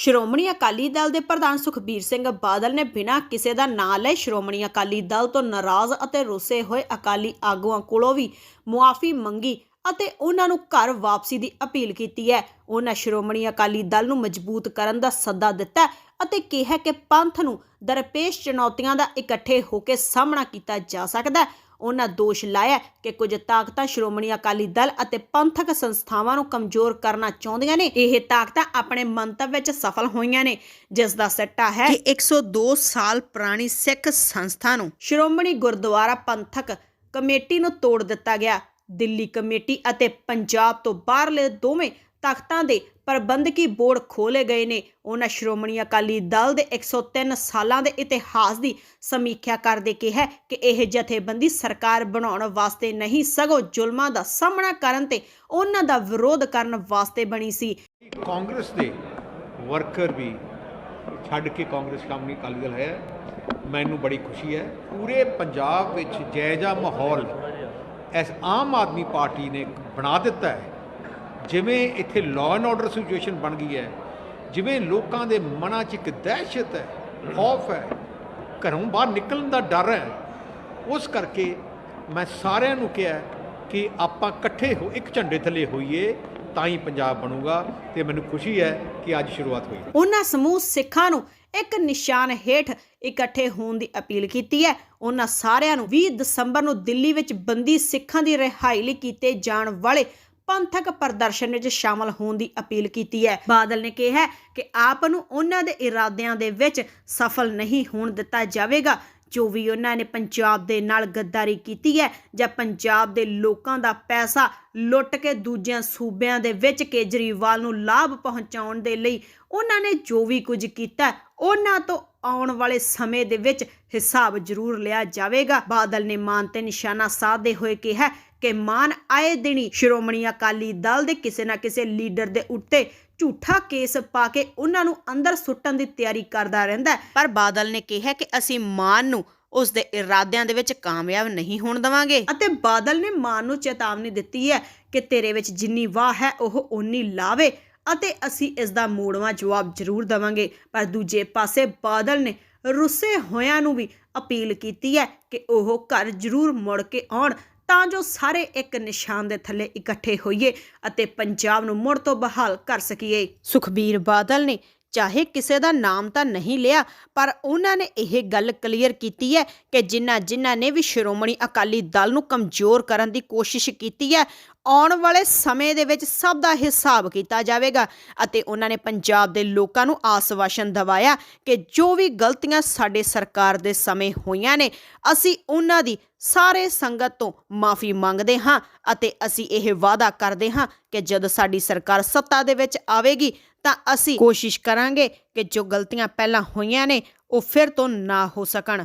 ਸ਼੍ਰੋਮਣੀ ਅਕਾਲੀ ਦਲ ਦੇ ਪ੍ਰਧਾਨ ਸੁਖਬੀਰ ਸਿੰਘ ਬਾਦਲ ਨੇ ਬਿਨਾਂ ਕਿਸੇ ਦਾ ਨਾਂ ਲਏ ਸ਼੍ਰੋਮਣੀ ਅਕਾਲੀ ਦਲ ਤੋਂ ਨਾਰਾਜ਼ ਅਤੇ ਰੁੱਸੇ ਹੋਏ ਅਕਾਲੀ ਆਗੂਆਂ ਕੋਲੋਂ ਵੀ ਮੁਆਫੀ ਮੰਗੀ ਅਤੇ ਉਹਨਾਂ ਨੂੰ ਘਰ ਵਾਪਸੀ ਦੀ ਅਪੀਲ ਕੀਤੀ ਹੈ। ਉਹਨਾਂ ਸ਼੍ਰੋਮਣੀ ਅਕਾਲੀ ਦਲ ਨੂੰ ਮਜ਼ਬੂਤ ਕਰਨ ਦਾ ਸੱਦਾ ਦਿੱਤਾ ਅਤੇ ਕਿਹਾ ਕਿ ਪੰਥ ਨੂੰ ਦਰਪੇਸ਼ ਚੁਣੌਤੀਆਂ ਦਾ ਇਕੱਠੇ ਹੋ ਕੇ ਸਾਹਮਣਾ ਕੀਤਾ ਜਾ ਸਕਦਾ ਹੈ। ਉਹਨਾਂ ਦੋਸ਼ ਲਾਇਆ ਕਿ ਕੁਝ ਤਾਕਤਾਂ ਸ਼੍ਰੋਮਣੀ ਅਕਾਲੀ ਦਲ ਅਤੇ ਪੰਥਕ ਸੰਸਥਾਵਾਂ ਨੂੰ ਕਮਜ਼ੋਰ ਕਰਨਾ ਚਾਹੁੰਦੀਆਂ ਨੇ। ਇਹ ਤਾਕਤਾਂ ਆਪਣੇ ਮੰਤਵ ਵਿੱਚ ਸਫਲ ਹੋਈਆਂ ਨੇ। ਜਿਸ ਦਾ ਸੱਟਾ ਹੈ ਕਿ 102 ਸਾਲ ਪੁਰਾਣੀ ਸਿੱਖ ਸੰਸਥਾ ਨੂੰ। ਸ਼੍ਰੋਮਣੀ ਗੁਰਦੁਆਰਾ ਪੰਥਕ ਕਮੇਟੀ ਨੂੰ ਤੋੜ ਦਿੱਤਾ ਗਿਆ। ਦਿੱਲੀ ਕਮੇਟੀ ਅਤੇ ਪੰਜਾਬ ਤੋਂ ਬਾਹਰਲੇ ਦੋਵੇਂ ਤਖਤਾਂ ਦੇ ਪ੍ਰਬੰਧਕੀ ਬੋਰਡ ਖੋਲੇ ਗਏ ਨੇ। ਉਹਨਾਂ ਸ਼੍ਰੋਮਣੀ ਅਕਾਲੀ ਦਲ ਦੇ 103 ਸਾਲਾਂ ਦੇ ਇਤਿਹਾਸ ਦੀ ਸਮੀਖਿਆ ਕਰਦੇ ਕਿਹਾ ਕਿ ਇਹ ਜਥੇਬੰਦੀ ਸਰਕਾਰ ਬਣਾਉਣ ਵਾਸਤੇ ਨਹੀਂ, ਸਗੋਂ ਜ਼ੁਲਮਾਂ ਦਾ ਸਾਹਮਣਾ ਕਰਨ ਤੇ ਉਹਨਾਂ ਦਾ ਵਿਰੋਧ ਕਰਨ ਵਾਸਤੇ ਬਣੀ ਸੀ। ਕਾਂਗਰਸ ਦੇ ਵਰਕਰ ਵੀ ਛੱਡ ਕੇ ਕਾਂਗਰਸ ਸ਼੍ਰੋਮਣੀ ਅਕਾਲੀ ਦਲ ਹੈ। ਮੈਨੂੰ ਬੜੀ ਖੁਸ਼ੀ ਹੈ। ਪੂਰੇ ਪੰਜਾਬ ਵਿੱਚ ਜੈਜਾ ਮਾਹੌਲ ਇਸ ਆਮ ਆਦਮੀ ਪਾਰਟੀ ਨੇ ਬਣਾ ਦਿੱਤਾ ਹੈ। ਜਿਵੇਂ ਇੱਥੇ ਲਾਅ ਐਂਡ ਆਰਡਰ ਸਿਚੁਏਸ਼ਨ ਬਣ ਗਈ ਹੈ, ਜਿਵੇਂ ਲੋਕਾਂ ਦੇ ਮਨਾਂ 'ਚ ਇੱਕ ਦਹਿਸ਼ਤ ਹੈ, ਖੌਫ ਹੈ, ਘਰੋਂ ਬਾਹਰ ਨਿਕਲਣ ਦਾ ਡਰ ਹੈ, ਉਸ ਕਰਕੇ ਮੈਂ ਸਾਰਿਆਂ ਨੂੰ ਕਿਹਾ ਕਿ ਆਪਾਂ ਇਕੱਠੇ ਹੋ, ਇੱਕ ਝੰਡੇ ਥੱਲੇ ਹੋਈਏ, ਤਾਂ ਹੀ ਪੰਜਾਬ ਬਣੂਗਾ ਤੇ ਮੈਨੂੰ ਖੁਸ਼ੀ ਹੈ ਕਿ ਅੱਜ ਸ਼ੁਰੂਆਤ ਹੋਈ ਉਹਨਾਂ ਸਮੂਹ ਸਿੱਖਾਂ ਨੂੰ ਇੱਕ ਨਿਸ਼ਾਨ ਹੇਠ ਇਕੱਠੇ ਹੋਣ ਦੀ ਅਪੀਲ ਕੀਤੀ ਹੈ। ਉਹਨਾਂ ਸਾਰਿਆਂ ਨੂੰ 20 ਦਸੰਬਰ ਨੂੰ ਦਿੱਲੀ ਵਿੱਚ ਬੰਦੀ ਸਿੱਖਾਂ ਦੀ ਰਿਹਾਈ ਲਈ ਕੀਤੇ ਜਾਣ ਵਾਲੇ ਪੰਥਕ ਪ੍ਰਦਰਸ਼ਨ ਵਿੱਚ ਸ਼ਾਮਲ ਹੋਣ ਦੀ ਅਪੀਲ ਕੀਤੀ ਹੈ। ਬਾਦਲ ਨੇ ਕਿਹਾ ਕਿ ਆਪ ਨੂੰ ਉਹਨਾਂ ਦੇ ਇਰਾਦਿਆਂ ਦੇ ਵਿੱਚ ਸਫਲ ਨਹੀਂ ਹੋਣ ਦਿੱਤਾ ਜਾਵੇਗਾ, ਜੋ ਵੀ ਉਹਨਾਂ ਨੇ ਪੰਜਾਬ ਦੇ ਨਾਲ ਗੱਦਾਰੀ ਕੀਤੀ ਹੈ ਜਾਂ ਪੰਜਾਬ ਦੇ ਲੋਕਾਂ ਦਾ ਪੈਸਾ ਲੁੱਟ ਕੇ ਦੂਜਿਆਂ ਸੂਬਿਆਂ ਦੇ ਵਿੱਚ ਕੇਜਰੀਵਾਲ ਨੂੰ ਲਾਭ ਪਹੁੰਚਾਉਣ ਦੇ ਲਈ ਉਹਨਾਂ ਨੇ ਜੋ ਵੀ ਕੁਝ ਕੀਤਾ, ਉਹਨਾਂ ਤੋਂ ਆਉਣ ਵਾਲੇ ਸਮੇਂ ਦੇ ਵਿੱਚ ਹਿਸਾਬ ਜ਼ਰੂਰ ਲਿਆ ਜਾਵੇਗਾ। ਬਾਦਲ ਨੇ ਮਾਨ ਤੇ ਨਿਸ਼ਾਨਾ ਸਾਧਦੇ ਹੋਏ ਕਿਹਾ ਕਿ ਮਾਨ ਆਏ ਦਿਨੀ ਸ਼੍ਰੋਮਣੀ ਅਕਾਲੀ ਦਲ ਦੇ ਕਿਸੇ ਨਾ ਕਿਸੇ ਲੀਡਰ ਦੇ ਉੱਤੇ ਝੂਠਾ ਕੇਸ ਪਾ ਕੇ ਉਹਨਾਂ ਨੂੰ ਅੰਦਰ ਸੁੱਟਣ ਦੀ ਤਿਆਰੀ ਕਰਦਾ ਰਹਿੰਦਾ ਪਰ ਬਾਦਲ ਨੇ ਕਿਹਾ ਕਿ ਅਸੀਂ ਮਾਨ ਨੂੰ ਉਸ ਦੇ ਇਰਾਦਿਆਂ ਦੇ ਵਿੱਚ ਕਾਮਯਾਬ ਨਹੀਂ ਹੋਣ ਦਵਾਂਗੇ। ਅਤੇ ਬਾਦਲ ਨੇ ਮਾਨ ਨੂੰ ਚੇਤਾਵਨੀ ਦਿੱਤੀ ਹੈ ਕਿ ਤੇਰੇ ਵਿੱਚ ਜਿੰਨੀ ਵਾਹ ਹੈ, ਉਹ ਓਨੀ ਲਾਵੇ ਅਤੇ ਅਸੀਂ ਇਸ ਦਾ ਮੋੜਵਾਂ ਜਵਾਬ ਜ਼ਰੂਰ ਦਵਾਂਗੇ। ਪਰ ਦੂਜੇ ਪਾਸੇ ਬਾਦਲ ਨੇ ਰੁੱਸੇ ਹੋਇਆਂ ਨੂੰ ਵੀ ਅਪੀਲ ਕੀਤੀ ਹੈ ਕਿ ਉਹ ਘਰ ਜ਼ਰੂਰ ਮੁੜ ਕੇ ਆਉਣ ਤਾਂ ਜੋ ਸਾਰੇ ਇੱਕ ਨਿਸ਼ਾਨ ਦੇ ਥੱਲੇ ਇਕੱਠੇ ਹੋਈਏ ਅਤੇ ਪੰਜਾਬ ਨੂੰ ਮੁੜ ਤੋਂ ਬਹਾਲ ਕਰ ਸਕੀਏ। ਸੁਖਬੀਰ ਬਾਦਲ ਨੇ ਚਾਹੇ ਕਿਸੇ ਦਾ ਨਾਮ ਤਾਂ ਨਹੀਂ ਲਿਆ, ਪਰ ਉਹਨਾਂ ਨੇ ਇਹ ਗੱਲ ਕਲੀਅਰ ਕੀਤੀ ਹੈ ਕਿ ਜਿਨ੍ਹਾਂ ਜਿਨ੍ਹਾਂ ਨੇ ਵੀ ਸ਼੍ਰੋਮਣੀ ਅਕਾਲੀ ਦਲ ਨੂੰ ਕਮਜ਼ੋਰ ਕਰਨ ਦੀ ਕੋਸ਼ਿਸ਼ ਕੀਤੀ ਹੈ, ਆਉਣ ਵਾਲੇ ਸਮੇਂ ਦੇ ਵਿੱਚ ਸਭ ਦਾ ਹਿਸਾਬ ਕੀਤਾ ਜਾਵੇਗਾ ਅਤੇ ਉਹਨਾਂ ਨੇ ਪੰਜਾਬ ਦੇ ਲੋਕਾਂ ਨੂੰ ਆਸਵਾਸ਼ਨ ਦਿਵਾਇਆ ਕਿ ਜੋ ਵੀ ਗਲਤੀਆਂ ਸਾਡੇ ਸਰਕਾਰ ਦੇ ਸਮੇਂ ਹੋਈਆਂ ਨੇ, ਅਸੀਂ ਉਹਨਾਂ ਦੀ ਸਾਰੇ ਸੰਗਤ ਤੋਂ ਮਾਫੀ ਮੰਗਦੇ ਹਾਂ ਅਤੇ ਅਸੀਂ ਇਹ ਵਾਅਦਾ ਕਰਦੇ ਹਾਂ ਕਿ ਜਦੋਂ ਸਾਡੀ ਸਰਕਾਰ ਸੱਤਾ ਦੇ ਵਿੱਚ ਆਵੇਗੀ ਤਾਂ ਅਸੀਂ ਕੋਸ਼ਿਸ਼ ਕਰਾਂਗੇ ਕਿ ਜੋ ਗਲਤੀਆਂ ਪਹਿਲਾਂ ਹੋਈਆਂ ਨੇ, ਉਹ ਫਿਰ ਤੋਂ ਨਾ ਹੋ ਸਕਣ।